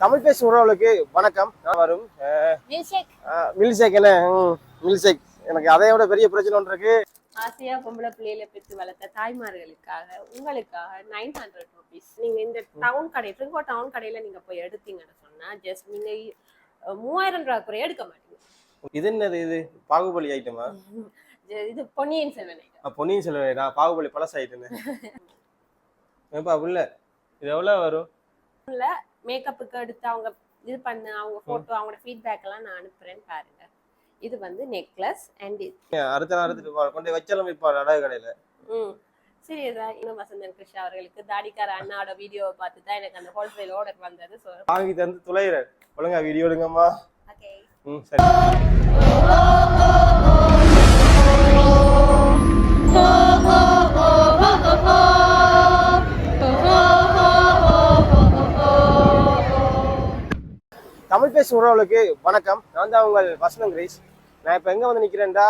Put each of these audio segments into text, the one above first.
தமிழ் பேசும் உறவுகளுக்கு வணக்கம். நான் வரும். மில்ஷேக் மில்சேக் என்ன? மில்சேக் எனக்கு அதை விட பெரிய பிரச்சனை ஒன்று இருக்கு. ஆசையா பொம்பளை பிள்ளையில பெற்று வளர்த்த தாய்மார்களுக்காக உங்களுக்காக நைன் ஹண்ட்ரட் ருபீஸ் நீங்க இந்த டவுன் கடை ட்ரிங்கோ டவுன் கடையில நீங்க போய் எடுத்தீங்கன்னு சொன்னா ஜஸ்ட் நீங்க மூவாயிரம் ரூபாய் குறைய எடுக்க மாட்டீங்க. இது என்னது இது? பாகுபலி ஐட்டமா இது பொன்னியின் செல்வன் பொன்னியின் செல்வன் பாகுபலி பழச ஐட்டம் ஏப்பா புள்ள இது எவ்வளோ வரும்? மேக்கப்புக்கு எடுத்து அவங்க இது பண்ண அவங்க போட்டோ அவங்களோட ஃபீட்பேக் எல்லாம் நான் அனுப்புறேன் பாருங்க. இது வந்து நெக்லஸ் அண்ட் அடுத்த நாள் எடுத்துட்டு கொண்டு வச்சாலும் இப்போ அடகு கடையில். ம். சரி இதான் இன்னும் வசந்தன் கிருஷ்ணா அவர்களுக்கு தாடிக்கார அண்ணாவோட வீடியோவை பார்த்து தான் எனக்கு அந்த ஹோல்சேல் ஆர்டர் வந்தது ஸோ வாங்கி தந்து துளையிற ஒழுங்கா வீடியோ எடுங்கம்மா. ஓகே ம் சரி. தமிழ் உறவுகளுக்கு வணக்கம். நான் தான் உங்கள் வசனம் கிரீஸ். நான் இப்போ எங்கே வந்து நிற்கிறேன்டா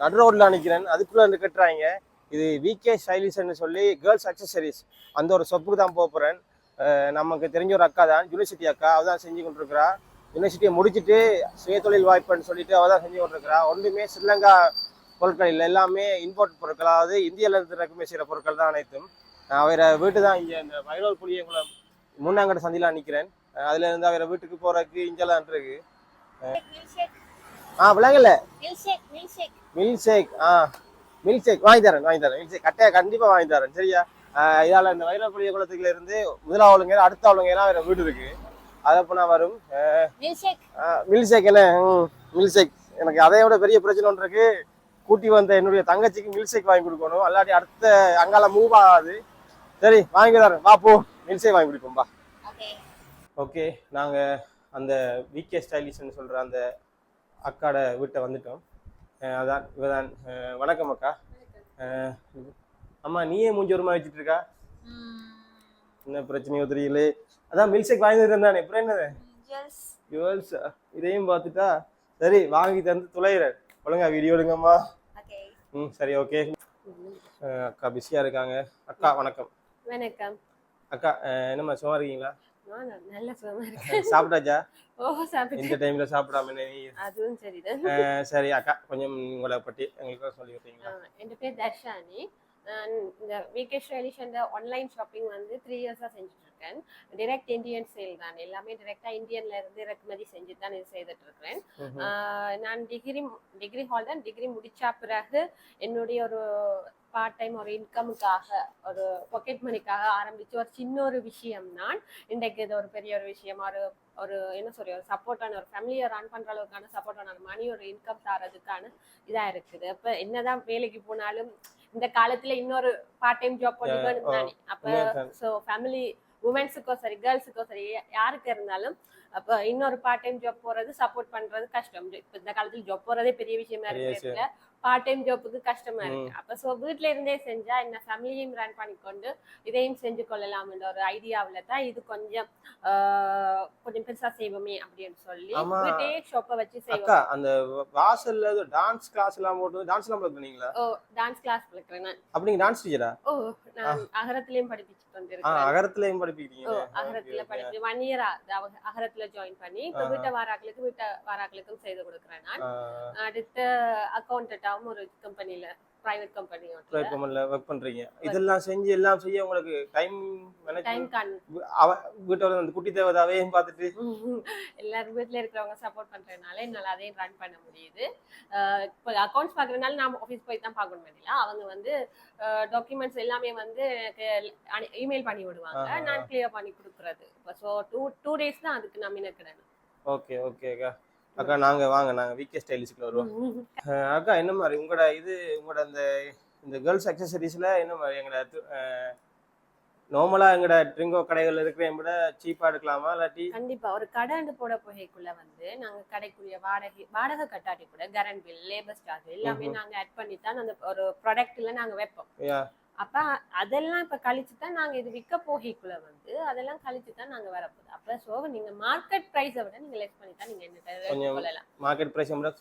நடு ரோட்டில் நிற்கிறேன் அதுக்குள்ளே இருந்து கட்டுறாங்க. இது விகே ஸ்டைலிஷ்னு சொல்லி கேர்ள்ஸ் அக்சசரிஸ் அந்த ஒரு சொப்புக்கு தான் போக போகிறேன் நமக்கு தெரிஞ்ச ஒரு அக்கா தான் யூனிவர்சிட்டி அக்கா. அவள் தான் செஞ்சு கொண்டிருக்கிறா யூனிவர்சிட்டியை முடிச்சுட்டு சுயதொழில் வாய்ப்புன்னு சொல்லிட்டு அவள் தான் செஞ்சு கொண்டிருக்கிறா ஒன்றுமே ஸ்ரீலங்கா பொருட்கள் இல்லை. எல்லாமே இம்போர்ட் பொருட்கள். அதாவது இந்தியாவில இருந்து செய்கிற பொருட்கள் தான் அனைத்தும். நான் அவரை வீட்டு தான் இங்கே இந்த வயலூர் புளியங்குளம் முன்னாங்கட சந்தியில் நிற்கிறேன் அதுல இருந்து அவரை வீட்டுக்கு போறதுக்கு இங்கெல்லாம் இருக்கு. ஆ விளங்கல மில்க் ஷேக் ஆ. மில்க் ஷேக் வாங்கி தரேன் வாங்கி தரேன். மில்க் ஷேக் கட்டையா கண்டிப்பா வாங்கி தரேன் சரியா? இதால இந்த வயலப்புளிய குளத்துக்குள்ள இருந்து முதலாவளுங்க அடுத்த ஆளுங்க வேற வீடு இருக்கு. அதை போனா வரும். மில்க் ஷேக் என்ன? மில்க் ஷேக் எனக்கு அதை விட பெரிய பிரச்சனை ஒன்று இருக்கு. கூட்டி வந்த என்னுடைய தங்கச்சிக்கு மில்க் ஷேக் வாங்கி கொடுக்கணும். அல்லாட்டி அடுத்த அங்கால மூவ் ஆகாது. சரி வாங்கி தரேன். வா போ. மில்க் ஷேக் வாங்கி கொடுப்போம் வா. ஓகே நாங்கள் அந்த விகே ஸ்டைலிஷ்னு சொல்கிற அந்த அக்காட வீட்டை வந்துட்டோம். அதான் இவதான். வணக்கம் அக்கா. அம்மா நீயே மூஞ்சி ஒரு மாதிரி வச்சுட்டு இருக்கா என்ன பிரச்சனையோ தெரியல. அதான் மில்க் ஷேக் வாங்கி தந்தானே அப்புறம் என்னது? யுவல்ஸ் இதையும் பார்த்துட்டா? சரி வாங்கி தந்து துளையிற ஒழுங்கா வீடியோ எடுங்கம்மா. ம் சரி ஓகே அக்கா பிஸியாக இருக்காங்க. அக்கா வணக்கம். வணக்கம். அக்கா என்னம்மா சும்மா இருக்கீங்களா? நல்ல சுகமா இருக்கேன் சாப்பிட்டாச்சா? ஓ சாப்பிட்டு இந்த டைம்ல சாப்பிடாம அதுவும் சரிதான். சரி அக்கா கொஞ்சம் உங்களை பற்றி எங்களுக்கு சொல்லி விட்டீங்களா ஆஹ் என் பேர் தர்ஷானி நான் இந்த விகேஷ் ரெலிஷன் ஆன்லைன் ஷாப்பிங் வந்து த்ரீ இயர்ஸாக செஞ்சுட்டு இருக்கேன் டிரெக்ட் இந்தியன் சேல் தான். எல்லாமே டிரெக்டாக இந்தியன்ல இருந்து இறக்குமதி செஞ்சு தான் இது செய்துட்டு இருக்கிறேன் நான் டிகிரி டிகிரி ஹால்டன் டிகிரி முடிச்ச பிறகு என்னுடைய ஒரு பார்ட் டைம் ஒரு இன்கமுக்காக ஒரு பாக்கெட் மணிக்காக ஆரம்பிச்ச ஒரு சின்ன ஒரு விஷயம் தான் இன்றைக்கு இது ஒரு பெரிய ஒரு விஷயம். ஒரு ஒரு என்ன சொல்ற ஒரு சப்போர்ட்டான ஒரு ஃபேமிலியை ரன் பண்ற அளவுக்கான சப்போர்ட்டான மணி ஒரு இன்கம் தரதுக்கான இதா இருக்குது. அப்ப என்னதான் வேலைக்கு போனாலும் இந்த காலத்துல இன்னொரு பார்ட் டைம் ஜாப் பண்ணி Yeah, oh, தானே. அப்ப. ஸோ ஃபேமிலி உமன்ஸுக்கோ சரி கேர்ள்ஸுக்கோ சரி யாருக்கு இருந்தாலும் அப்ப இன்னொரு பார்ட் டைம் ஜாப் போறது சப்போர்ட் பண்றது கஷ்டம். இப்ப இந்த காலத்துல ஜாப் போறதே பெரிய விஷயமா இருக்கிறதுல பார்ட் டைம் ஜாப்புக்கு கஷ்டமா. இருக்கு. அப்ப சோ வீட்ல இருந்தே செஞ்சா என்ன ஃபேமிலியையும் ரன் பண்ணிக்கொண்டு இதையும் செஞ்சு கொள்ளலாம்ன்ற ஒரு ஐடியாவுல தான் இது கொஞ்சம் கொஞ்சம் பெருசா செய்வோமே அப்படின்னு சொல்லி ஆமா. வீட்டே ஷாப்பை வச்சு செய்வோம். அந்த வாசல்ல டான்ஸ் கிளாஸ் எல்லாம் போட்டு டான்ஸ் எல்லாம் பண்ணீங்களா ஓ டான்ஸ் கிளாஸ் இருக்கிறேன் நான். அப்ப நீங்க டான்ஸ் டீச்சரா ஓ நான் அகரத்திலயும் படிப்பிச்சுட்டு ஆ வந்திருக்கேன் அகரத்துலயும் படிப்பிக்கிறீங்க. அகரத்துல படிச்சு ஒன் இயர் அகரத்துல ஜாயின் பண்ணி இப்ப. வீட்டை வாராக்களுக்கு வீட்டை வாராக்களுக்கும் செய்து கொடுக்குறேன் நான். அடுத்த அக்கௌண்டட்டாவும் ஒரு கம்பெனில பிரைவேட் கம்பெனியோட பிளாட்ஃபார்ம்ல ஒர்க் பண்றீங்க. இதெல்லாம் செஞ்சு எல்லாம் செய்ய உங்களுக்கு டைம் டைம் மேனேஜ் அவ வீட்டோட அந்த குட்டி தேவதாவையும் பார்த்துட்டு. எல்லாரும் வீட்ல இருக்கிறவங்க சப்போர்ட் பண்றதுனால என்னால அதையும் ரன் பண்ண முடியுது. இப்ப அக்கௌண்ட்ஸ் பாக்குறதுனால நான் ஆஃபீஸ் போய் தான் பார்க்கணும் இல்லையா அவங்க வந்து டாக்குமெண்ட்ஸ் எல்லாமே வந்து இமெயில் பண்ணி விடுவாங்க. நான் கிளியர் பண்ணி கொடுக்குறது. ஸோ டூ டூ டேஸ் தான் அதுக்கு நான் மினக்கிடணும் ஓகே ஓகே அக்கா நாங்க வாங்க நாங்க விகே ஸ்டைலிஷ்க்கு வருவோம். அக்கா என்ன மாதிரி உங்களோட இது உங்களோட அந்த இந்த கேர்ள்ஸ் அக்சசரிஸ்ல என்ன மாதிரி எங்களோட நார்மலா எங்களோட ட்ரிங்கோ கடைகள் இருக்கிற விட சீப்பா எடுக்கலாமா இல்லாட்டி? கண்டிப்பா. ஒரு கடாண்டு போட போகைக்குள்ள வந்து நாங்க கடைக்குரிய வாடகை வாடகை கட்டாட்டி கூட கரண்ட் பில் லேபர் சார்ஜ் எல்லாமே. நாங்க ஆட் பண்ணி தான் அந்த ஒரு ப்ராடக்ட்ல நாங்க வைப்போம். அப்ப அதெல்லாம் இப்ப கழிச்சு தான் நாங்க இது விற்க போகைக்குள்ள வந்து அதெல்லாம் கழிச்சு தான் நாங்க வரப்போகுது. அப்ப சோ நீங்க மார்க்கெட் பிரைஸை விட நீங்க லெஸ் பண்ணி தான் நீங்க என்ன கொள்ளலாம் மார்க்கெட் பிரைஸ் விட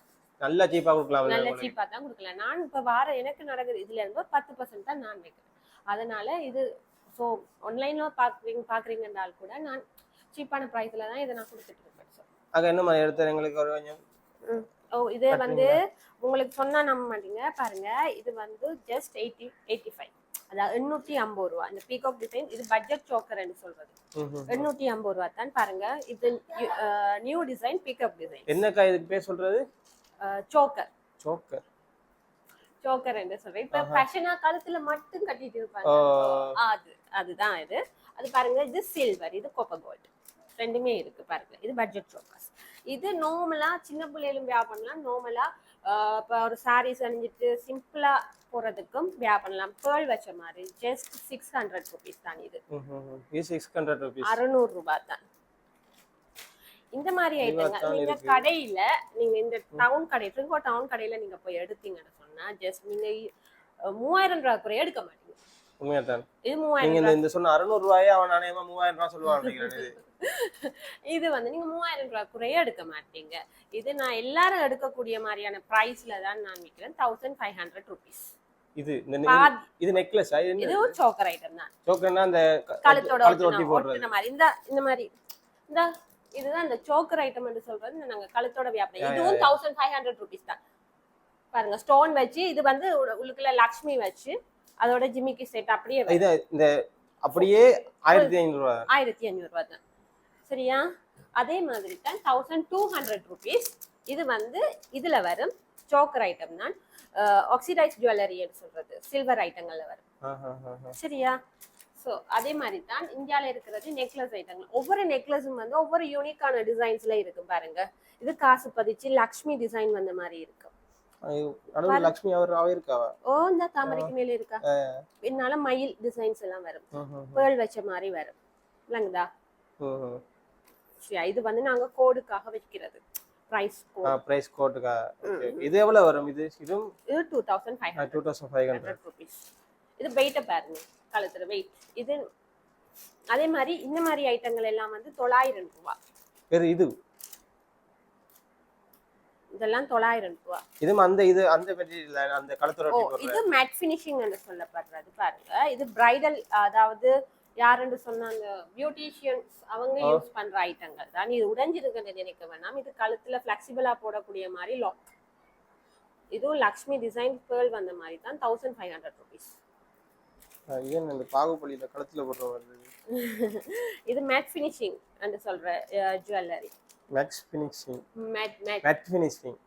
நல்லா சீப்பா கொடுக்கலாம் நல்ல சீப்பா தான் கொடுக்கலாம். நான் இப்ப வார எனக்கு நடக்குது. இதுல இருந்து ஒரு பத்து பர்சன்ட் தான் நான் வைக்கிறேன். அதனால இது ஸோ ஆன்லைன்ல பாக்குறீங்க பாக்குறீங்கன்றால் கூட நான் சீப்பான ப்ரைஸ்ல தான் இதை நான் கொடுத்துட்டு இருக்கேன். அங்க என்ன மாதிரி எடுத்து எங்களுக்கு ஒரு கொஞ்சம் ஓ இது வந்து உங்களுக்கு சொன்னா நம்ப மாட்டீங்க. பாருங்க இது வந்து ஜஸ்ட் எயிட்டி எயிட்டி ஃபைவ் அதாவது எண்ணூத்தி ஐம்பது ரூபா. இந்த பீகாக் டிசைன் இது பட்ஜெட் சோக்கர்னு சொல்றது. எண்ணூத்தி ஐம்பது ரூபா தான் பாருங்க. இது நியூ டிசைன் பிக்கப் டிசைன் என்னக்கா இதுக்கு பேர் சொல்றது? சோக்கர் சோக்கர் சோக்கர் என்று சொல்றேன். இப்ப ஃபேஷனா கழுத்துல மட்டும் கட்டிட்டு இருப்பாங்க. அது அதுதான் இது. அது பாருங்க இது சில்வர் இது கோப்பர் கோல்டு ரெண்டுமே இருக்கு பாருங்க. இது பட்ஜெட் சோக்கர்ஸ் இது நார்மலா சின்ன பிள்ளைகளும் வியா பண்ணலாம். நார்மலா இப்போ ஒரு சாரீஸ் அணிஞ்சிட்டு சிம்பிளா போறதுக்கும் வியா பண்ணலாம். பேர்ல் வச்ச மாதிரி. ஜஸ்ட் சிக்ஸ் ஹண்ட்ரட் ருபீஸ் தான் இது. இது சிக்ஸ் ஹண்ட்ரட் ருபீஸ் அறுநூறு ரூபாய் தான். இந்த மாதிரி ஐட்டங்கள் நீங்க. கடையில நீங்க இந்த டவுன் கடை ட்ரிங்கோ டவுன் கடையில நீங்க போய் எடுத்தீங்கன்னு சொன்னா ஜஸ்ட் நீங்க மூவாயிரம் ரூபாய் குறைய எடுக்க மாட்டீங்க. உண்மையா தான். இது மூவாயிரம் இந்த சொன்ன அறுநூறு ரூபாயே அவன் நாணயமா மூவாயிரம் ரூபாய் சொல்லுவான் இது. வந்து நீங்க மூவாயிரம் ரூபாய் குறைய எடுக்க மாட்டீங்க. இது நான் எல்லாரும் எடுக்கக்கூடிய மாதிரியான பிரைஸ்ல தான் நான் விற்கிறேன் தௌசண்ட் ஃபைவ் ஹண்ட்ரட் ருபீஸ் இது இது நெக்லஸ் இது என்ன? இது ஒரு சோக்கர் ஐட்டம் தான். சோக்கர்னா அந்த கழுத்தோட ஒட்டி போடுறது. மாதிரி. இந்த இந்த மாதிரி. இந்த இதுதான் இந்த சோக்கர் ஐட்டம் என்று சொல்றது. நாங்க கழுத்தோட வியாபாரம். இதுவும் தௌசண்ட் ஃபைவ் ஹண்ட்ரட் ருபீஸ் தான். பாருங்க ஸ்டோன் வச்சு இது வந்து உள்ள- உள்ளுக்குள்ள லக்ஷ்மி வச்சு அதோட ஜிமிக்கி செட் அப்படியே. இது இந்த அப்படியே ஆயிரத்தி ஐநூறு ரூபா ஆயிரத்தி ரூபா தான். சரியா? அதே மாதிரி தான் தௌசண்ட் டூ ஹண்ட்ரட் ருபீஸ் இது வந்து இதுல வரும் சோக்கர் ஐட்டம் தான் ஆக்சிடைஸ் ஜுவல்லரின்னு சொல்றது சில்வர் ஐட்டங்கள்ல வரும். சரியா? ஸோ அதே மாதிரி தான் இந்தியாவில் இருக்கிறது நெக்லஸ் ஐட்டங்கள் ஒவ்வொரு நெக்லஸும் வந்து ஒவ்வொரு யூனிக்கான டிசைன்ஸ்ல இருக்கு பாருங்க. இது காசு பதிச்சு லக்ஷ்மி டிசைன் வந்த மாதிரி இருக்கு. ஐயோ, நடுவுல லக்ஷ்மி அவர் அவ இருக்காவா? ஓ இந்த தாமரைக்கு மேல இருக்கா? என்னால மயில் டிசைன்ஸ் எல்லாம் வரும். பேர்ல் வச்ச மாதிரி வரும். சரியா இது வந்து நாங்க கோடுக்காக வைக்கிறது. ப்ரைஸ் பிரைஸ் கோட்டுக்கா. இது எவ்வளவு வரும்? இது இதுவும் இது two thousand five two thousand five hundred rupees இது வெயிட்டை பாருங்க கழுத்துல வெயிட் இது அதே மாதிரி இந்த மாதிரி ஐட்டங்கள் எல்லாம் வந்து தொள்ளாயிரம் ரூபா. வேறு இது? இதெல்லாம் தொள்ளாயிரம் ரூபா. இதுவும் அந்த இது அந்த அந்த போடுற இது மேட் ஃபினிஷிங் என்று சொல்லப்படுறது பாருங்க. இது பிரைடல் அதாவது யாருன்னு சொன்ன அந்த பியூட்டிஷியன்ஸ் அவங்க. யூஸ் பண்ற ஐட்டங்கள் தான் இது உடைஞ்சிருக்குன்னு நினைக்க வேணாம். இது கழுத்துல ஃபிளெக்சிபிளா போடக்கூடிய மாதிரி லாக் இதுவும் லக்ஷ்மி டிசைன் பேர்ல் வந்த மாதிரி தான் தௌசண்ட் ஃபைவ் ஹண்ட்ரட் ருபீஸ் என்ன இந்த பாகுபலியில கழுத்துல போடுற இது மேட் ஃபினிஷிங் என்று சொல்ற jewellery makes finishing matte finishing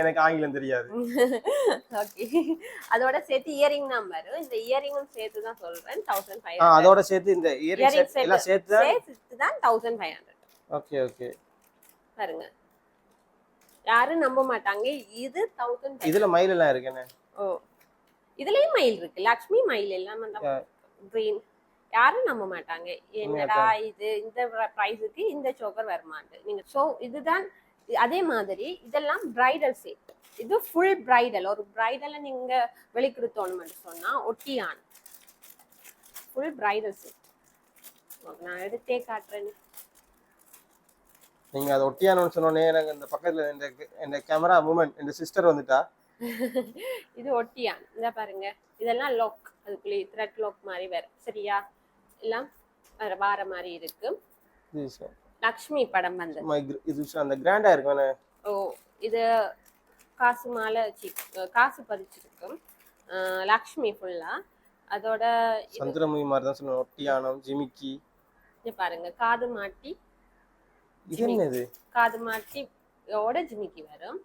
எனக்கு ஆங்கிலம் தெரியாது. ஓகே அதோட சேர்த்து இயரிங் வரும் இந்த இயரிங்கும் சேர்த்து தான் சொல்றேன். தௌசண்ட் ஃபைவ் ஆ அதோட சேர்த்து இந்த இயரிங் எல்லாம் சேர்த்து தான் சேர்த்து தான் thousand five hundred okay okay பாருங்க. யாரும் நம்ப மாட்டாங்க. இது தௌசண்ட் இதுல மயில் எல்லாம் இருக்கு என்ன? ஓ. இதுலயும் மயில் இருக்கு. லக்ஷ்மி மயில் எல்லாம் அந்த கிரீன் யாரும் நம்ப மாட்டாங்க. என்னடா இது? இந்த ப்ரைஸுக்கு இந்த சோக்கர் வருமாண்டு. நீங்க ஸோ இதுதான் அதே மாதிரி இதெல்லாம் பிரைடல் செட் இது ஃபுல் பிரைடல் ஒரு பிரைடலை நீங்க வெளிக்கிடுத்தோணும்னு சொன்னா ஒட்டியான். ஃபுல் பிரைடல் செட் நான் எடுத்தே காட்டுறேன். நீங்க அதை ஒட்டியானு சொன்னோடனே எனக்கு இந்த பக்கத்துல இந்த இந்த கேமரா மூமெண்ட் இந்த சிஸ்டர் வந்துட்டா. இது ஒட்டியான். இந்த பாருங்க. இதெல்லாம் லாக் அதுக்குள்ளே த்ரெட் லாக் மாதிரி வேற. சரியா? எல்லாம் வார மாதிரி இருக்கு. இது ச- லக்ஷ்மி படம் வந்து. இது- அந்த கிராண்டா இருக்கும்? ஓ இது காசு மாலை காசு பதிச்சிருக்கும். லக்ஷ்மி ஃபுல்லா அதோட சந்திரமுகி மாதிரி தான் சொல்லுவேன் ஒட்டியானம் ஜிமிக்கி. பாருங்க காது மாட்டி இது என்னது காது மாட்டி ஓட ஜிமிக்கி வரும்.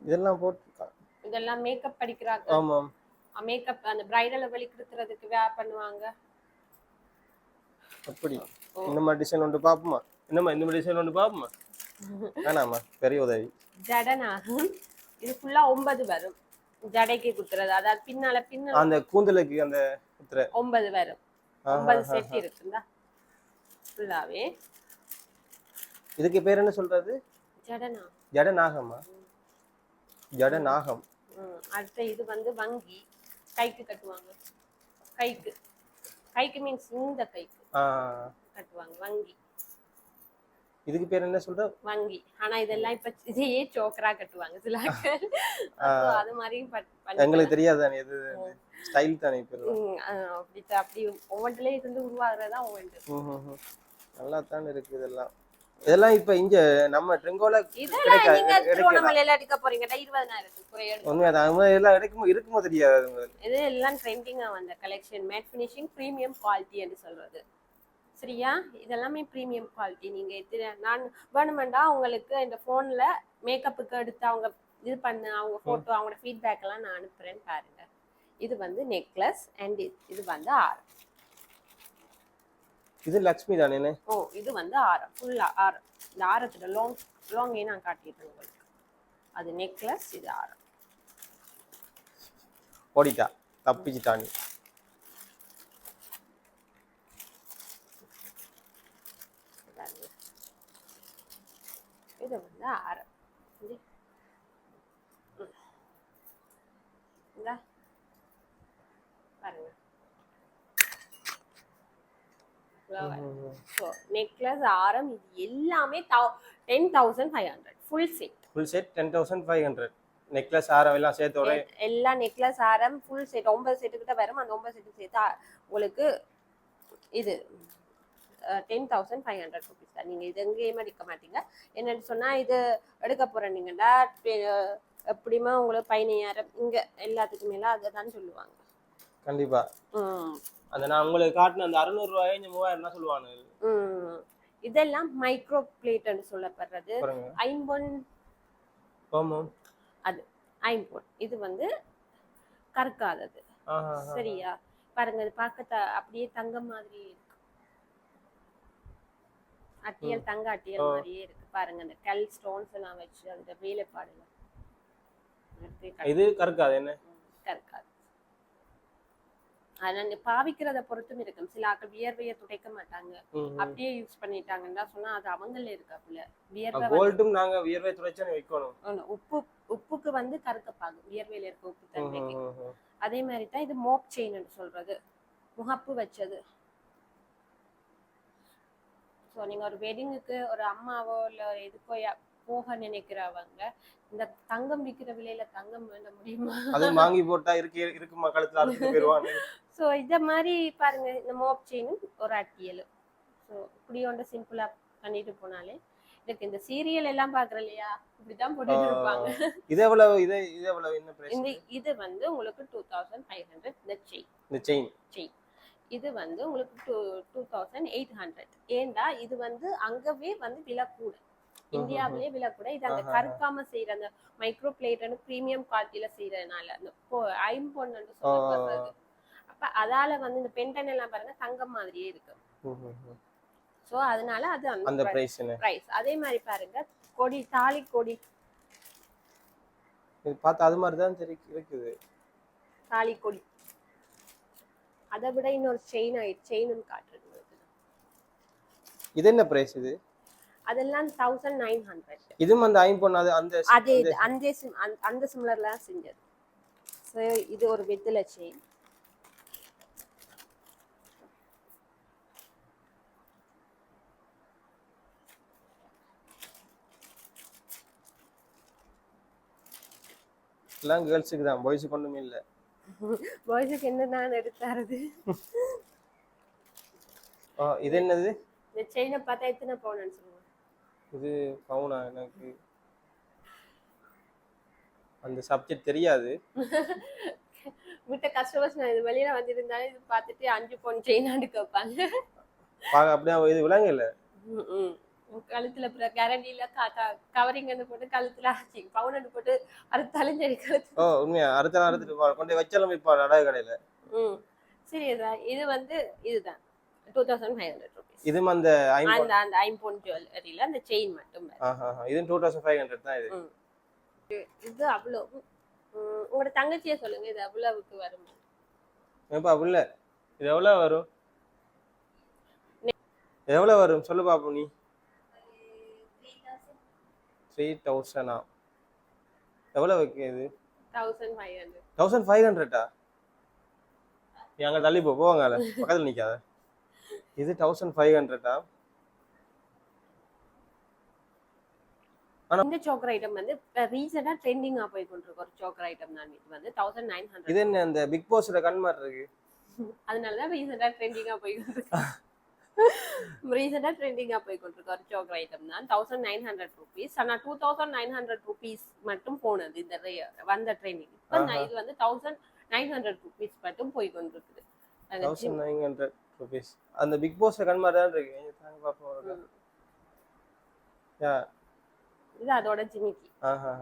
இதெல்லாம் போட்டு இதெல்லாம் மேக்கப் படிக்கிறாங்க. ஆமாம். மேக்கப் அந்த பிரைடலை வெளிக்கிடுத்துறதுக்கு வேர் பண்ணுவாங்க? அப்படி. மாதிரி டிசைன் ஒன்று பாப்போமா? என்னம்மா இந்த டிசைன் ஒன்று பாப்போமா? வேணாம்மா பெரிய உதவி. ஜடனாகும் இது ஃபுல்லா ஒன்பது வரும். ஜடைக்கு குத்துறது. அதாவது பின்னால பின்னால அந்த கூந்தலுக்கு அந்த குத்துற. ஒன்பது வரும். ஒன்பது செட் இருக்குந்தா ஃபுல்லாவே இதுக்கு பேர் என்ன சொல்றது? ஜடனா. ஜட நாகம்மா ஜட நாகம் ம், அடுத்து இது வந்து வங்கி. கைக்கு கட்டுவாங்க. கைக்கு. கைக்கு மீன்ஸ் இந்த கைக்கு. கட்டுவாங்க. வங்கி. இதுக்கு பேர் என்ன சொல்ற? வங்கி. ஆனா இதெல்லாம் இப்ப இதையே சோக்கரா கட்டுவாங்க சில அது பண்ணிக்கலாம். எங்களுக்கு தெரியாதானே எது ஸ்டைல் தானே ஆ, அப்படி அப்படி ஒவ்வொன்றுல இருந்து உருவாகுறதா ஒவ்வொன்று. நல்லா தான் இருக்கு இதெல்லாம். இதெல்லாம் இப்ப இங்க நம்ம ட்ரிங்கோல? திருவண்ணாமலையில எடுக்க போறீங்கடா இருபதாயிரத்துக்கு குறைய எடுக்க உண்மையா அது எல்லாம் இருக்குமோ தெரியாது. இது எல்லாம் ட்ரெண்டிங்கா வந்த collection matte finishing premium quality என்று சொல்றது. சரியா? இதெல்லாமே ப்ரீமியம் குவாலிட்டி நீங்க எத்தனை நான் வேணுமெண்டா உங்களுக்கு இந்த போன்ல மேக்கப்புக்கு எடுத்து அவங்க இது பண்ண அவங்க போட்டோ அவங்களோட ஃபீட்பேக் எல்லாம் நான் அனுப்புறேன்னு பாருங்க. இது வந்து நெக்லஸ் அண்ட் இது வந்து ஆரம். இது லக்ஷ்மி தானே ஓ இது வந்து ஆரம். ஃபுல்லா ஆரம். இந்த ஆரத்துல லாங் லாங்கே நான் காட்டிட்டேன் உங்களுக்கு. அது நெக்லஸ் இது ஆரம். ஓடிட்டா தப்பிச்சுட்டா நீ. இது வந்து ஆரம் இது. ம். இந்தா. பாருங்க ஸோ நெக்லஸ் ஆரம் இது எல்லாமே ten thousand five hundred full set full set ten thousand five hundred necklace ஆரம் எல்லாம் சேர்த்து எல்லா நெக்லஸ் ஆரம் ஃபுல் செட் ஒன்பது செட்டு கிட்ட வரும். அந்த ஒன்பது செட்டு சேர்த்து உங்களுக்கு இது ten thousand five hundred rupees தான். நீங்கள் இது எங்கேயுமே எடுக்க மாட்டீங்க. என்னன்னு சொன்னால் இது எடுக்க போகிறீங்கன்னா எப்படியுமே உங்களுக்கு பதினையாயிரம் இங்கே எல்லாத்துக்கும் மேலே அதை தான் சொல்லுவாங்க. கண்டிப்பா. ம். அந்த நான் உங்களுக்கு காட்டின அந்த அறுநூறு ரூபாய் மூவாயிரம் என்ன சொல்லுவாங்க இதெல்லாம் மைக்ரோ பிளேட்னு சொல்லப்படுறது ஐம்பொன் ஆமாம் ஐம்பொன். இது வந்து கற்காதது. சரியா? பாருங்க இது பார்க்க அப்படியே தங்கம் மாதிரி இருக்கு. அட்டியல் தங்க அட்டியல். மாதிரியே இருக்கு. பாருங்க இந்த கல் ஸ்டோன்ஸ் எல்லாம் வச்சு அந்த வேலைப்பாடுல இது கறக்காது என்ன? இருக்காது ஆனா பாவிக்கிறத பொறுத்தும் இருக்கும். சில ஆட்கள் வியர்வையை துடைக்க மாட்டாங்க. அப்படியே யூஸ் பண்ணிட்டாங்கன்னா சொன்னா அது அவங்கள இருக்காப்புல. வியர்வை கோல்டும் நாங்க வியர்வை துடைச்சானே வைக்கணும். உப்பு உப்புக்கு வந்து கருக்கப்பாகு வியர்வையில இருக்க உப்பு தன்மைக்கு. அதே மாதிரி தான் இது மோப் செயின் சொல்றது. முகப்பு வச்சது. ஸோ நீங்க ஒரு வெட்டிங்குக்கு ஒரு அம்மாவோ இல்ல ஒரு எதுக்கோ போக நினைக்கிறவங்க இந்த தங்கம் விற்கிற விலையில தங்கம் வேண்ட முடியுமா? அதுவும் வாங்கி போட்டா இருக்கு இருக்குமா? கழுத்துல அறுத்துட்டு போயிருவாங்க ஸோ இத மாதிரி பாருங்க இந்த மோப் செயினும் ஒரு அட்டியல் ஸோ இப்படி ஒன்று சிம்பிளா பண்ணிட்டு போனாலே இதுக்கு இந்த சீரியல் எல்லாம் பாக்குற இல்லையா? இப்படிதான் போட்டுட்டு இருப்பாங்க. இது எவ்வளவு இது இது எவ்வளவு என்ன பிரைஸ் இந்த இது வந்து உங்களுக்கு டூ தௌசண்ட் ஃபைவ் ஹண்ட்ரட் இந்த செயின் இந்த செயின் செயின் இது வந்து உங்களுக்கு two two thousand eight hundred ஏண்டா இது வந்து அங்கவே வந்து விலை கூட. இந்தியாவிலேயே விலை கூட. இது அந்த. கருக்காம செய்யற அந்த மைக்ரோ பிளேட்னு பிரீமியம் குவாலிட்டியில செய்யறதுனால அந்த ஐம்பொன்னு சொல்லப்படுறது அப்ப அதால வந்து இந்த பென்டன் எல்லாம் பாருங்க தங்கம் மாதிரியே இருக்கு. சோ அதனால அது அந்த பிரைஸ் பிரைஸ் அதே மாதிரி பாருங்க கொடி தாலி கொடி. இது பார்த்தா அது மாதிரி தான் சரி இருக்குது. தாலி கொடி. அதை விட இன்னொரு செயின் செயினும் காட்டுறது. இது என்ன பிரைஸ் இது? அதெல்லாம் தௌசண்ட் நைன் ஹண்ட்ரட் இதுவும் அந்த ஐம்பொன் அது அந்த அதே அந்த அந்த- அந்த சிம்லர்ல செஞ்சது. ஸோ இது ஒரு வெத்தில செயின் எல்லாம் கேர்ள்ஸுக்கு தான். பாய்ஸுக்கு ஒண்ணுமே இல்ல. பாய்ஸுக்கு என்ன நான் எடுத்தாருது இது என்னது? இந்த செயினை பார்த்தா எத்தனை பவுன்னு சொல்லுங்க. இது பவுனா எனக்கு அந்த சப்ஜெக்ட் தெரியாது. விட்ட கஸ்டமர்ஸ் நான் இது வெளியில வந்திருந்தாலும் இது பார்த்துட்டு அஞ்சு பவுன் செயின் கேட்பாங்க அப்படியே இது விளங்க இல்ல கழுத்துல கேரண்டியில கவரிங் வந்து போட்டு கழுத்துல பவுன் போட்டு அறுத்தாலும் சரி கழுத்து ஓ உண்மையா? எடுத்துட்டு போ கொண்டு வச்சாலும் இப்போ அடகு கடையில. ம். சரி இது வந்து இதுதான். Two thousand five hundred rupees இதுவும் அந்த அந்த அந்த ஐம்பொன் ஜுவல்லரியில அந்த செயின் மட்டும். இதுவும் டூ தௌசண்ட் ஃபைவ் ஹண்ட்ரட் தான் இது. இது அவ்வளோ. உங்களோட தங்கச்சியை சொல்லுங்க இது அவ்வளவுக்கு வரும்? ஏப்பா புள்ள இது எவ்வளவு வரும்? எவ்வளவு வரும்? சொல்லு பாப்போம் நீ. த்ரீ தௌசண்டா எவ்வளவு வைக்கிது தௌசண்ட் ஃபைவ் ஹண்ட்ரட் நீ அங்கே தள்ளி போ போவாங்க பக்கத்தில் நிற்காத இது தௌசண்ட் ஃபைவ் ஹண்ட்ரடா இந்த சோக்கர் ஐட்டம் வந்து ரீசெண்டா ட்ரெண்டிங்கா போய் கொண்டிருக்க ஒரு சோக்கர் ஐட்டம் தான். இது வந்து தௌசண்ட் நைன் இது ஹண்ட்ரட் என்ன அந்த பிக் பாஸோட கண் மாதிரி இருக்கு? அதனாலதான் ரீசெண்டா ட்ரெண்டிங்கா போய் கொண்டிருக்கு. ரீசெண்டா ட்ரெண்டிங்கா போய் கொண்டிருக்க ஒரு சோக்கர் ஐட்டம் தான். தௌசண்ட் நைன் ஹண்ட்ரட் ருபீஸ் ஆனா two thousand nine hundred rupees மட்டும் போனது இந்த வந்த ட்ரெண்டிங் இப்போ. இது வந்து தௌசண்ட் நைன் ஹண்ட்ரட் ருபீஸ் மட்டும் போய் கொண்டிருக்குது தௌசண்ட் நைன் ஹண்ட்ரட் ருபீஸ் அந்த பிக் பாஸோட கண் மாதிரி தான் இருக்கு தாங்க பார்ப்போம் இது அதோட ஜிமிக்கி. ஆஹா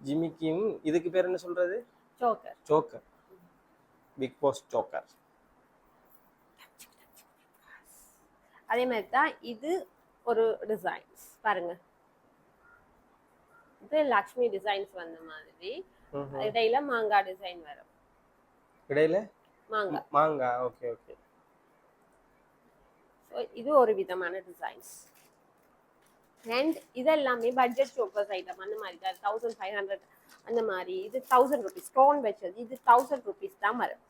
ஜிமிக்கியும் இதுக்கு பேர் என்ன சொல்றது? Choker joker big boss joker அதே மாதிரி தான் இது ஒரு டிசைன்ஸ் பாருங்க. இது லக்ஷ்மி டிசைன்ஸ் வந்த மாதிரி. இடையில மாங்காய் டிசைன் வரும். இடையில? மாங்காய் மாங்காய் ஓகே ஓகே இது ஒரு விதமான டிசைன்ஸ் அண்ட் இதெல்லாமே பட்ஜெட் சோக்கர்ஸ் ஐட்டம் அந்த மாதிரி தான் தௌசண்ட் ஃபைவ் ஹண்ட்ரட் அந்த மாதிரி. இது தௌசண்ட் ருபீஸ் ஸ்டோன் வச்சது. இது தௌசண்ட் ருபீஸ் தான் வரும்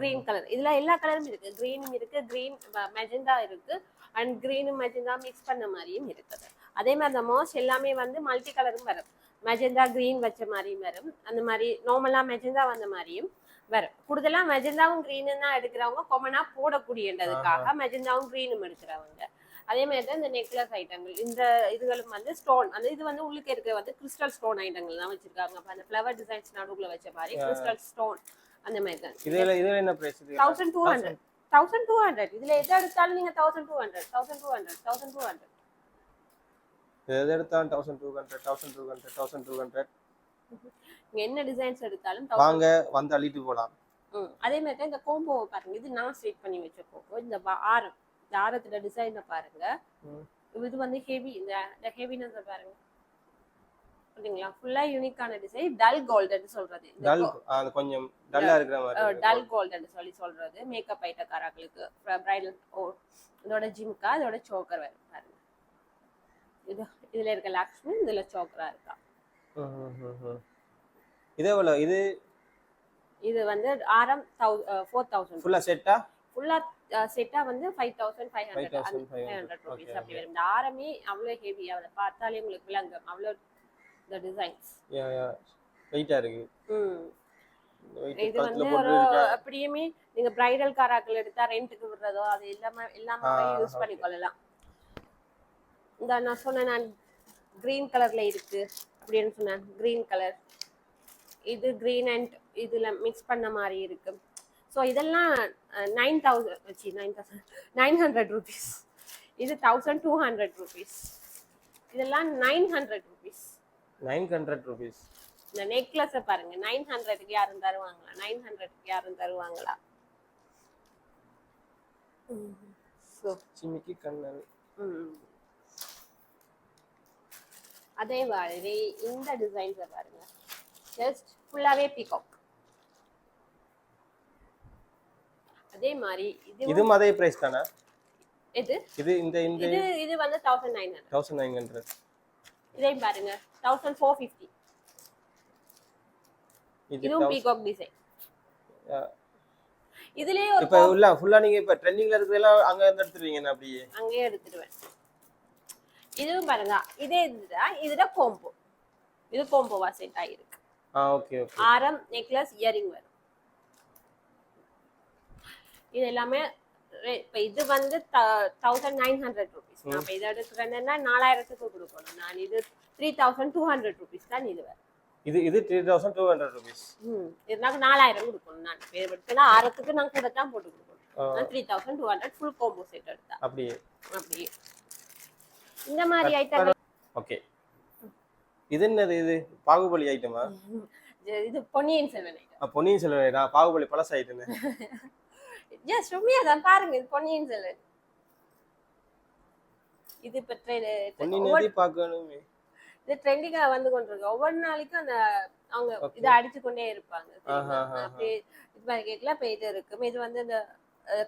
கிரீன் கலர் இதுல எல்லா கலரும் இருக்கு. கிரீனும் இருக்கு. கிரீன் மெஜெண்டா இருக்கு. அண்ட் கிரீனும் மெஜெண்டா மிக்ஸ் பண்ண மாதிரியும் இருக்குது. அதே மாதிரி அந்த மோஸ் எல்லாமே வந்து மல்டி கலரும் வரும். மெஜெண்டா கிரீன் வச்ச மாதிரியும் வரும். அந்த மாதிரி நார்மலா மெஜெண்டா வந்த மாதிரியும் வரும். கூடுதலா மெஜெண்டாவும் கிரீனும் தான் எடுக்கிறவங்க கொமனா போடக்கூடியதுக்காக மெஜெண்டாவும் கிரீனும் எடுக்கிறவங்க. அதே மாதிரி தான் இந்த நெக்லஸ் ஐட்டங்கள் இந்த இதுகளும் வந்து ஸ்டோன் அந்த இது வந்து உள்ளுக்கு இருக்க வந்து கிறிஸ்டல் ஸ்டோன் ஐட்டங்கள் தான் வச்சிருக்காங்க. அப்ப அந்த ஃப்ளவர் டிசைன்ஸ் நடுவுல வச்ச மாதிரி கிறிஸ்டல் ஸ்டோன் அந்த மாதிரி தான். இதுல இதுல என்ன price thousand two hundred thousand two hundred இதுல எது எடுத்தாலும் நீங்க thousand two hundred thousand two hundred thousand two hundred எது எடுத்தாலும் thousand two hundred thousand two hundred thousand two hundred நீங்க என்ன டிசைன்ஸ் எடுத்தாலும் வாங்க வந்து அள்ளிட்டு போலாம். அதே மாதிரி தான் இந்த கோம்போ பாருங்க. இது நான் ஸ்ட்ரீட் பண்ணி வச்ச கோம்போ இந்த ஆரம். இந்த ஆரத்துல டிசைனை பாருங்க. இது வந்து ஹெவி இந்த ஹெவினஸ் பாருங்க. சரிங்களா ஃபுல்லா யூனிக்கான டிசைன் டல் கோல்டன் சொல்றது. டல் அது கொஞ்சம் டல்லா இருக்கிற மாதிரி. டல் கோல்டன் சொல்லி சொல்றது. மேக்கப் ஐட்டக்காரங்களுக்கு பிரைடல் இதோட ஜிம்கா இதோட சோக்கர் வரும் பாருங்க. இது இதுல இருக்க லக்ஷ்மி இதுல சோக்கரா இருக்கா. இது எவ்வளவு இது இது வந்து ஆரம் ஃபோர் தௌசண்ட் ஃபுல்லா செட்டா ஃபுல்லா செட்டா வந்து five thousand five hundred five hundred rupees அப்படி வரும். இந்த ஆரமே அவ்வளோ ஹெவி அதை பார்த்தாலே உங்களுக்கு விளங்கும். அவ்வளோ இந்த டிசைன்ஸ் வெயிட்டா இருக்கு. ம். இது வந்து ஒரு? அப்படியுமே நீங்க பிரைடல் காராக்கள் எடுத்தா ரெண்ட்டுக்கு விடுறதோ அது எல்லாமே எல்லாமே யூஸ். பண்ணிக்கொள்ளலாம் இந்த நான் சொன்னேன் நான் கிரீன் கலர்ல இருக்கு அப்படின்னு சொன்னேன். கிரீன் கலர் இது கிரீன் அண்ட் இதுல மிக்ஸ் பண்ண மாதிரி இருக்கு. ஸோ இதெல்லாம் நைன் தௌசண்ட் வச்சு nine thousand nine hundred rupees இது தௌசண்ட் டூ ஹண்ட்ரட் ருபீஸ் இதெல்லாம் nine hundred rupees nine hundred rupees இந்த நெக்லஸை பாருங்க நைன் ஹண்ட்ரடுக்கு யாரும் தருவாங்களா? நைன் ஹண்ட்ரடுக்கு யாரும் தருவாங்களா? சிமிக்கி கண்ணல் அதே மாதிரி இந்த டிசைன்ஸை பாருங்க. ஜஸ்ட் ஃபுல்லாவே பிகாக் அதே மாதிரி இது இதுவும் அதே பிரைஸ் தானே? இது இது இந்த இந்த இது இது வந்து thousand nine hundred thousand nine hundred இதையும் பாருங்க. தௌசண்ட் ஃபோர் ஃபிஃப்டி இது இதுவும் பீகாக் டிசைன். இதுலயே ஒரு இப்ப உள்ள ஃபுல்லா நீங்க இப்ப ட்ரெண்டிங்ல இருக்கிறதெல்லாம் அங்க இருந்து எடுத்துருவீங்க அப்படியே? அங்கேயே எடுத்துடுவேன் இதுவும் பாருங்க. இதே இதுதான். இதுல கோம்போ இது கோம்போவா செட் ஆகிருக்கு ஆ ஓகே ஓகே ஆரம் நெக்லஸ் இயரிங் வரும். இது எல்லாமே இப்ப இது வந்து தௌசண்ட் நைன் ஹண்ட்ரட் ருபீஸ் நான் இப்ப இதை எடுக்கிறேன்னா நாலாயிரத்துக்கு கொடுக்கணும். நான் இது three thousand two hundred rupees தான் இது. இது இது three thousand two hundred rupees ம். இதுனாக்கு நாலாயிரம் கொடுக்கணும் நான். இப்போ எடுத்தேன்னா ஆரத்துக்கு நான் கூட தான் போட்டு கொடுக்கணும். நான் three thousand two hundred full combo set எடுத்தா. அப்படியே. அப்படியே. இந்த மாதிரி ஐட்டங்கள் ஓகே. இது என்னது இது? பாகுபலி ஐட்டமா இது பொன்னியின் செல்வன் ஐட்டம் பொன்னியின் செல்வன் நான் பாகுபலி பழச ஐட்டம் ஜஸ்ட் உண்மையா தான் பாருங்க இது பொன்னியின் செல்வன். இது இப்ப நதி பார்க்கணுமே. இது ட்ரெண்டிங்கா வந்து கொண்டிருக்கு. ஒவ்வொரு நாளைக்கும் அந்த அவங்க. இதை அடிச்சு கொண்டே இருப்பாங்க. அப்படியே இது மாதிரி கேட்கல இப்ப இது இருக்கும். இது வந்து இந்த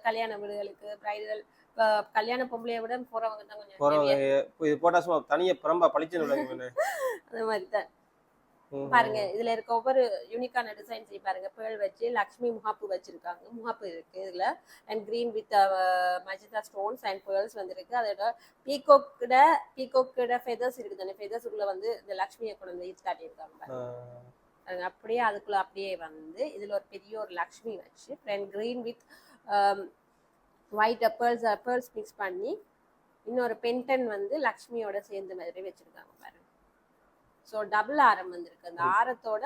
கல்யாண வீடுகளுக்கு பிரைடல் கல்யாண பொம்பளைய விட போறவங்க தான் கொஞ்சம் இது போட்டா சும்மா தனியா பளிச்சுன்னு விளங்கும் அந்த மாதிரி தான். பாருங்க இதுல இருக்க ஒவ்வொரு யூனிக்கான டிசைன்ஸ் பாருங்க. பேர்ல் வச்சு லக்ஷ்மி முகாப்பு வச்சிருக்காங்க. முகாப்பு இருக்கு இதுல. And green with magenta stones and pearls வந்திருக்கு. அதோட பீகோக்கிட பீகோக்கிட ஃபெதர்ஸ் இருக்குது தானே. ஃபெதர்ஸ் உள்ள வந்து இந்த லக்ஷ்மியை கொண்டு வந்து காட்டியிருக்காங்க அப்படியே அதுக்குள்ள அப்படியே வந்து இதுல ஒரு பெரிய ஒரு லக்ஷ்மி வச்சு and green with white pearls pearls mix பண்ணி இன்னொரு பென்டன் வந்து லக்ஷ்மியோட சேர்ந்த மாதிரி வச்சிருக்காங்க. ஸோ டபுள் ஆரம் வந்திருக்கு. அந்த ஆரத்தோட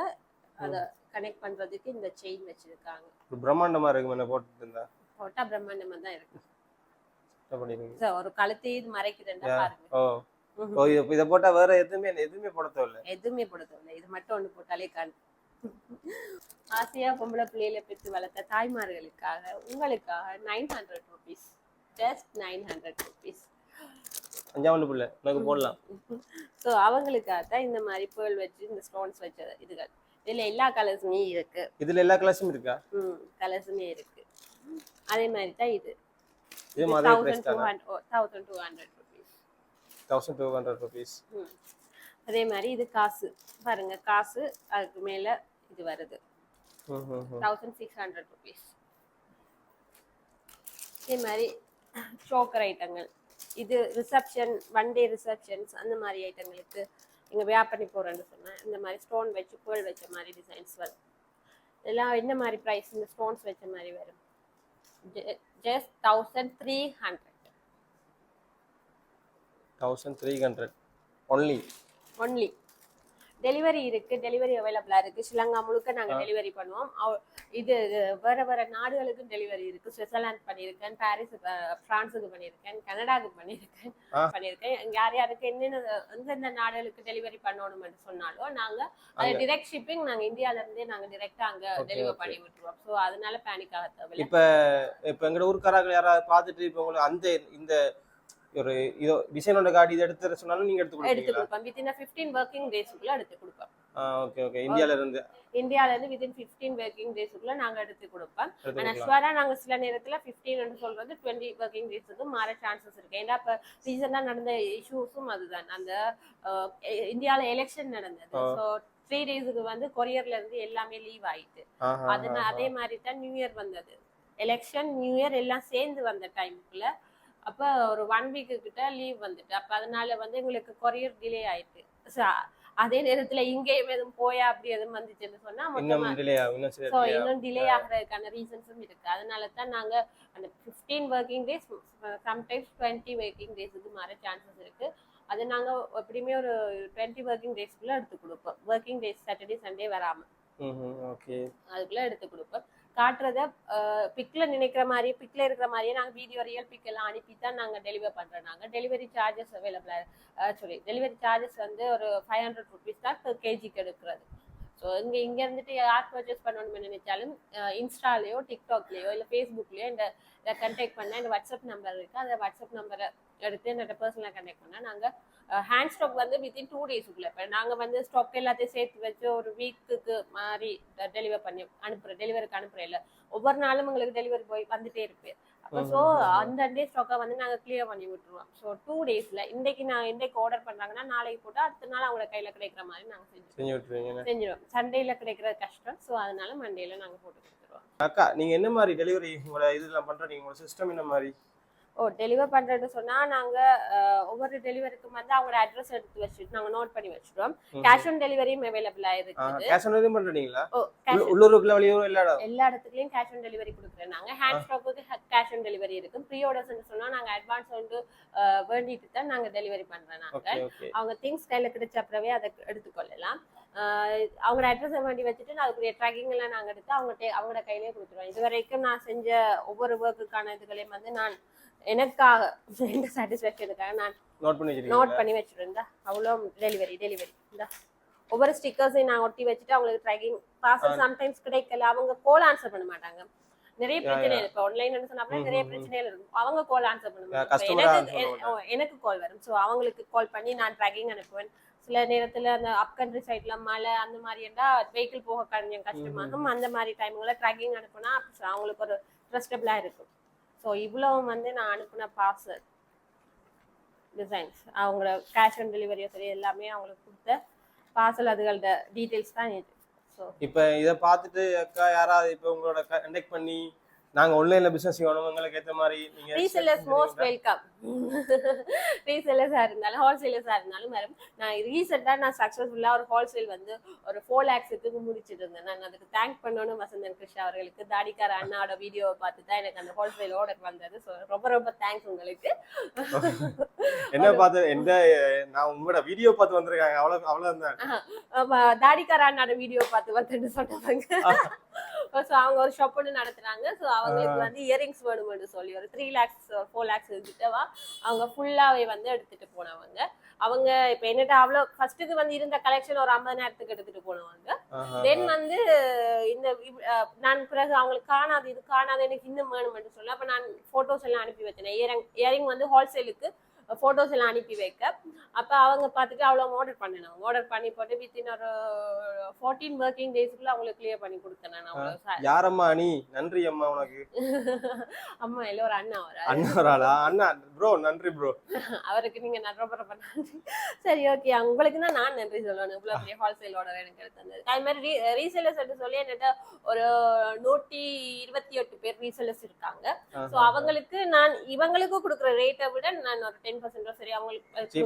அதை கனெக்ட் பண்றதுக்கு இந்த செயின் வச்சிருக்காங்க. பிரம்மாண்டமா இருக்கு என்ன போட்டுட்டு இருந்தா போட்டா பிரம்மாண்டமா தான் இருக்கு. ஒரு கழுத்தையும் இது மறைக்குதுன்னா. பாருங்க. இதை போட்டா வேற எதுவுமே எதுவுமே போட தேவையில்ல. எதுவுமே போட தேவையில்ல. இது மட்டும் ஒண்ணு போட்டாலே காண். ஆசையா பொம்பளை பிள்ளையில பெற்று வளர்த்த தாய்மார்களுக்காக உங்களுக்காக nine hundred rupees just nine hundred rupees அஞ்சாவது பிள்ளை. எனக்கு போடலாம். ஸோ அவங்களுக்காக தான் இந்த மாதிரி பேர்ல் வச்சு இந்த ஸ்டோன்ஸ் வச்ச இதுகள். இதுல எல்லா கலர்ஸுமே இருக்கு. இதுல எல்லா கிளாஸும் இருக்கா? ம் கலர்ஸுமே இருக்கு. அதே மாதிரி தான் இது இது மாதிரி தௌசண்ட் பிரைஸ் டூ தானே two hundred rupees thousand two hundred rupees ம். அதே மாதிரி இது காசு. பாருங்க காசு அதுக்கு மேல இது வருது. தௌசண்ட் சிக்ஸ் ஹண்ட்ரட் ருபீஸ் இதே மாதிரி சோக்கர் ஐட்டங்கள் இது ரிசப்ஷன் ஒன் டே ரிசப்ஷன்ஸ் அந்த மாதிரி ஐட்டங்களுக்கு நீங்கள் வியா பண்ணி போகிறேன்னு சொன்னேன். இந்த மாதிரி ஸ்டோன் வச்சு பேர்ல் வச்ச மாதிரி டிசைன்ஸ் வரும். இதெல்லாம் என்ன மாதிரி ப்ரைஸ் இந்த ஸ்டோன்ஸ் வச்ச மாதிரி வரும். Just thousand three hundred thousand three hundred only only delivery இருக்கு டெலிவரி அவைலபிளா இருக்கு. ஸ்ரீலங்கா முழுக்க நாங்க டெலிவரி பண்ணுவோம். இது வேற வேற நாடுகளுக்கும் டெலிவரி இருக்கு. சுவிட்சர்லாந்து பண்ணியிருக்கேன் பாரிஸ் பிரான்ஸுக்கு பண்ணியிருக்கேன் பண்ணியிருக்கேன் ஆ. பண்ணியிருக்கேன். இங்க யார் யாருக்கு என்னென்ன எந்தெந்த நாடுகளுக்கு டெலிவரி பண்ணணும்னு சொன்னாலும் நாங்க அது. டிரெக்ட் ஷிப்பிங் நாங்க இந்தியால இருந்தே நாங்க டிரெக்டா அங்க டெலிவர். பண்ணி விட்டுருவோம். ஸோ அதனால பேனிக் ஆக தேவையில்ல. இப்ப இப்ப எங்கட ஊர்க்காரர்கள் யாராவது பார்த்துட்டு இப்ப உங்களுக்கு அந்த இந்த ஒரு இதோ டிசைனோட கார்டு இதை எடுத்து சொன்னாலும் நீங்க எடுத்து எடுத்து கொடுப்பீங்களா? கொடுப்போம். வித்தின் ஃபிஃப்டீன் ஒர்க்கிங் டேஸ்க்குள்ள எடுத்து கொடுப்போம். ஓகே ஓகே இந்தியால இருந்து இந்தியால இருந்து வித்தின் ஃபிஃப்டீன் ஒர்க்கிங் டேஸ்க்குள்ள நாங்க எடுத்து கொடுப்போம். எடுத்து ஆனா ஷுவரா நாங்க சில நேரத்துல 15 சொல்றது டுவெண்ட்டி ஒர்க்கிங் டேஸுக்கு மாற சான்சஸ் இருக்கு. ஏன்னா இப்ப ரீசெண்டா நடந்த இஷ்யூஸும் அதுதான். அந்த இந்தியால எலெக்ஷன் நடந்தது. ஸோ த்ரீ டேஸுக்கு வந்து கொரியர்ல இருந்து எல்லாமே லீவ் ஆயிட்டு. அதனால. அதே மாதிரி தான் நியூ இயர் வந்தது. எலெக்ஷன் நியூ இயர் எல்லாம் சேர்ந்து வந்த டைமுக்குள்ள அப்ப ஒரு ஒன் வீக்கு கிட்ட லீவ் வந்துட்டு அப்ப அதனால வந்து எங்களுக்கு கொரியர் டிலே ஆயிட்டு. அதே நேரத்துல இங்கேயும் எதுவும் போயா அப்படி எதுவும் வந்துச்சுன்னு சொன்னா மொத்தமா இன்னும் டிலே ஆகிறதுக்கான ரீசன்ஸும் இருக்கு. அதனால தான் நாங்க அந்த fifteen working days sometimes twenty working டேஸுக்கு மாற சான்சஸ் இருக்கு. அது நாங்க எப்படியுமே ஒரு டுவெண்ட்டி ஒர்க்கிங் டேஸ்க்குள்ள எடுத்து கொடுப்போம். ஒர்க்கிங் டேஸ் சாட்டர்டே சண்டே வராம. அதுக்குள்ள எடுத்து கொடுப்போம். காட்டுறத பிக்ல நினைக்கிற மாதிரியே பிக்ல இருக்கிற மாதிரியே நாங்கள் வீடியோ ரியல் பிக் எல்லாம் அனுப்பி தான் நாங்கள் டெலிவர் பண்ணுறோம் நாங்கள் டெலிவரி சார்ஜஸ் அவைலபிளாக சாரி டெலிவரி சார்ஜஸ் வந்து ஒரு ஃபைவ் ஹண்ட்ரட் ருபீஸ் தான் பெர் கேஜிக்கு எடுக்கிறது. ஸோ இங்கே இங்கே இருந்துட்டு யார் பர்ச்சேஸ் பண்ணணும்னு நினைச்சாலும் இன்ஸ்டாலேயோ டிக்டாக்லேயோ இல்லை ஃபேஸ்புக்லேயோ இந்த இதை கண்டெக்ட் பண்ணால் இந்த வாட்ஸ்அப் நம்பர் இருக்குது அந்த வாட்ஸ்அப் நம்பரை எடுத்து என்னோட பர்சனலாக கண்டெக்ட் பண்ணால் நாங்கள் ஹேண்ட் ஸ்டாக் வந்து வித்தின் டூ டேஸுக்குள்ள இப்போ நாங்க வந்து ஸ்டாக் எல்லாத்தையும் சேர்த்து வச்சு ஒரு வீக்குக்கு மாதிரி டெலிவர் பண்ணி அனுப்புறோம் டெலிவரிக்கு அனுப்புறோம் இல்ல. ஒவ்வொரு நாளும் உங்களுக்கு டெலிவரி போய் வந்துட்டே இருக்கு. அப்போ ஸோ அந்த டே ஸ்டாக்கை வந்து நாங்க கிளியர் பண்ணி விட்டுருவோம். ஸோ டூ டேஸ்ல இன்னைக்கு நான் இன்னைக்கு ஆர்டர் பண்றாங்கன்னா நாளைக்கு போட்டு அடுத்த நாள் அவங்க கையில கிடைக்கிற மாதிரி நாங்க செஞ்சு செஞ்சிடுவோம் சண்டேல கிடைக்கிறது கஷ்டம். ஸோ அதனால மண்டேல நாங்க போட்டு கொடுத்துருவோம். அக்கா நீங்க என்ன மாதிரி டெலிவரி உங்களோட இதெல்லாம் பண்றீங்க? உங்களோட சிஸ்டம் என்ன மாதிரி? ஓ டெலிவர் பண்றேன்னு சொன்னா நாங்க ஒவ்வொரு டெலிவரிக்கும் வந்து அவங்களோட அட்ரஸ் எடுத்து வச்சுட்டு நாங்க நோட் பண்ணி வச்சிடுவோம் கேஷ் ஆன் டெலிவரியும் அவைலபிளா இருக்குது. கேஷ் ஆன் டெலிவரி பண்றீங்களா? உள்ளூருக்குள்ள வெளியூர் எல்லா எல்லா இடத்துலயும் கேஷ் ஆன் டெலிவரி கொடுக்குறேன் நாங்க. Hand stock cash on delivery இருக்கு ப்ரீ ஆர்டர்ஸ் சொன்னா நாங்க அட்வான்ஸ் வந்து வேண்டிட்டு தான் நாங்க டெலிவரி பண்றோம் நாங்க. அவங்க திங்ஸ் கையில கிடைச்ச அப்புறவே அதை எடுத்துக்கொள்ளலாம். அவங்களோட அட்ரஸ் வேண்டி வச்சுட்டு நான் அதுக்குரிய ட்ராக்கிங் எல்லாம் நாங்க எடுத்து அவங்க அவங்களோட கையிலேயே கொடுத்துருவோம். இது வரைக்கும் நான் செஞ்ச ஒவ்வொரு ஒர்க்குக்கான இதுகளையும் வந்து நான் எனக்காக எந்த சாட்டிஸ்ஃபேக்ஷனுக்காக நான் நோட் பண்ணி நோட் பண்ணி வச்சிருந்தா அவ்வளோ டெலிவரி டெலிவரி இந்த ஒவ்வொரு ஸ்டிக்கர்ஸையும் நான் ஒட்டி வச்சுட்டு அவங்களுக்கு ட்ராக்கிங் பார்சல் சம்டைம்ஸ் கிடைக்கல. அவங்க கோல் ஆன்சர் பண்ண மாட்டாங்க. நிறைய பிரச்சனை இருக்கு. ஆன்லைன் சொன்னா நிறைய பிரச்சனைகள் இருக்கும் அவங்க கால் ஆன்சர் பண்ண மாட்டாங்க. இப்ப customer எனக்கு கால் வரும். ஸோ அவங்களுக்கு கால் பண்ணி நான் ட்ராக்கிங் அனுப்புவேன். சில நேரத்துல அந்த அப் கண்ட்ரி சைட்ல மழை அந்த மாதிரி இருந்தா வெஹிக்கிள் போக கொஞ்சம் கஷ்டமாகும். அந்த மாதிரி டைம்ல ட்ராக்கிங் அனுப்புனா அவங்களுக்கு ஒரு ட்ரஸ்டபிளா இருக்கும். ஸோ இவ்வளவு வந்து நான் அனுப்புன பார்சல் டிசைன்ஸ் அவங்களோட கேஷ் ஆன் டெலிவரியோ சரி எல்லாமே அவங்களுக்கு கொடுத்த பார்சல் அதுகளோட டீட்டெயில்ஸ் தான் இது. ஸோ இப்போ இதை பார்த்துட்டு அக்கா யாராவது இப்போ உங்களோட கண்டெக்ட் பண்ணி நாங்கள் ஆன்லைனில் பிஸ்னஸ் செய்யணும். உங்களுக்கு ஏற்ற மாதிரி நீங்கள் ரீசெல்லர்ஸ் மோஸ்ட் வெல்கம் ரீசெல்லர்ஸாக இருந்தாலும் ஹோல்சேலர்ஸாக இருந்தாலும் வரும் நான் ரீசெண்டாக நான் சக்ஸஸ்ஃபுல்லாக ஒரு ஹோல்சேல் வந்து ஒரு ஃபோர் லேக்ஸுக்கு முடிச்சிட்டு இருந்தேன். நான் அதுக்கு தேங்க் பண்ணணும் வசந்தன் கிருஷ்ணா அவர்களுக்கு. தாடிக்கார அண்ணாவோட வீடியோவை பார்த்து தான் எனக்கு அந்த ஹோல்சேல் ஆர்டர் வந்தது. ஸோ ரொம்ப ரொம்ப தேங்க்ஸ் உங்களுக்கு. என்ன பார்த்து எந்த நான் உங்களோட வீடியோ பார்த்து வந்திருக்காங்க. அவ்வளோ அவ்வளோதான் ஆமா, தாடிக்கார அண்ணாட வீடியோ பார்த்து வந்துட்டு சொன்னாங்க ஸோ அவங்க ஒரு ஷாப் ஒன்று நடத்துறாங்க. ஸோ அவங்களுக்கு வந்து இயரிங்ஸ் வேணும்னு சொல்லி ஒரு த்ரீ லேக்ஸ் ஃபோர் லேக்ஸ் கிட்டவா அவங்க ஃபுல்லாவே வந்து எடுத்துட்டு போனவங்க. அவங்க இப்போ என்னட்ட அவ்வளோ ஃபர்ஸ்ட்டுக்கு வந்து இருந்த கலெக்ஷன் ஒரு ஐம்பதாயிரத்துக்கு எடுத்துட்டு போனவங்க. தென் வந்து இந்த நான் பிறகு அவங்களுக்கு காணாது இது காணாது எனக்கு இன்னும் வேணும்னு சொல்லி அப்போ நான் ஃபோட்டோஸ் எல்லாம் அனுப்பி வச்சேன். இயரிங் இயரிங் வந்து ஹோல்சேலுக்கு ஃபோட்டோஸ் எல்லாம் அனுப்பி வைக்க. அப்போ அவங்க பார்த்துட்டு அவ்வளோ ஆர்டர் பண்ணினாங்க ஆர்டர் பண்ணி போட்டு வித்தின் ஒரு ஃபோர்டீன் ஒர்க்கிங் டேஸ்க்குள்ள அவங்களுக்கு கிளியர் பண்ணி கொடுத்தேன் நான் யாரம்மா நீ? நன்றி அம்மா உனக்கு. அம்மா இல்லை ஒரு அண்ணா வர அண்ணா வராளா அண்ணா ப்ரோ நன்றி ப்ரோ அவருக்கு நீங்க நன்றி ரொம்ப நன்றி சரி ஓகே உங்களுக்கு தான் நான் நன்றி சொல்லணும். இவ்வளோ பெரிய ஹோல்சேல் ஆர்டர் எனக்கு எடுத்து தந்தது. அது மாதிரி ரீசேலர்ஸ் எடுத்து சொல்லி என்கிட்ட ஒரு நூற்றி இருபத்தி எட்டு பேர் ரீசேலர்ஸ் இருக்காங்க. ஸோ அவங்களுக்கு நான் இவங்களுக்கு கொடுக்குற ரேட்டை விட நான் ஒரு டென் பர்சன்டோ சரி அவங்களுக்கு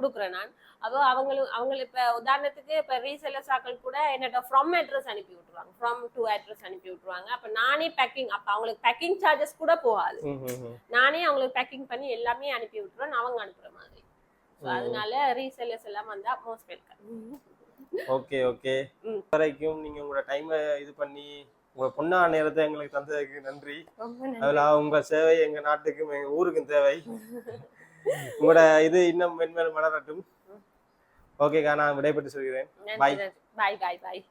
கொடுக்குறேன் நான் அப்போ அவங்களும் அவங்க இப்போ உதாரணத்துக்கு இப்போ ரீசேலர்ஸ் ஆக்கள் கூட என்னட்ட ஃப்ரம் அட்ரஸ் அனுப்பி விட்டுருவாங்க. ஃப்ரம் டு அட்ரஸ் அனுப்பி விட்டுருவாங்க. அப்போ நானே பேக்கிங் அப்போ அவங்களுக்கு பேக்கிங் சார்ஜஸ் கூட போகாது. நானே அவங்களுக்கு பேக்கிங் பண்ணி எல்லாமே அனுப்பி விட்டுருவேன் அவங்க அனுப்புற மாதிரி. ஸோ. அதனால ரீசேலர்ஸ் எல்லாம் வந்தா மோஸ்ட் வெல்கம் ஓகே ஓகே. வரைக்கும் நீங்க உங்களோட டைமை இது பண்ணி உங்க பொண்ணா நேரத்தை எங்களுக்கு தந்ததுக்கு நன்றி. அதுல உங்க சேவை எங்க நாட்டுக்கும் எங்க ஊருக்கும் தேவை. உங்களோட இது இன்னும் மென்மேலும் வளரட்டும். ஓகேக்கா நான் விடைபெற்று சொல்கிறேன். நன்றி பாய் பாய் பாய்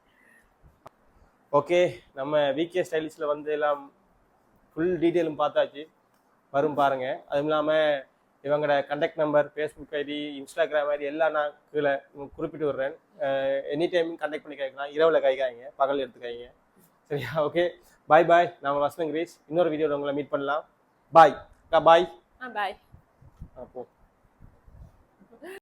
ஓகே நம்ம விகே ஸ்டைலிஷில் வந்து எல்லாம் ஃபுல் டீட்டெயிலும் பார்த்தாச்சு. வரும் பாருங்க. அதுவும் இல்லாமல் இவங்களோட contact number Facebook ID Instagram ID எல்லாம் நான் கீழே குறிப்பிட்டு விடுறேன். எனி டைம் கண்டக்ட் பண்ணி கேட்கலாம். இரவில் கைக்காய்ங்க பகல் எடுத்துக்காய்ங்க சரியா? ஓகே பாய் பாய் நம்ம வசனம் கிரீஸ். இன்னொரு வீடியோவில் உங்களை மீட் பண்ணலாம். பாய் பாய் ஆ பாய் அப்போ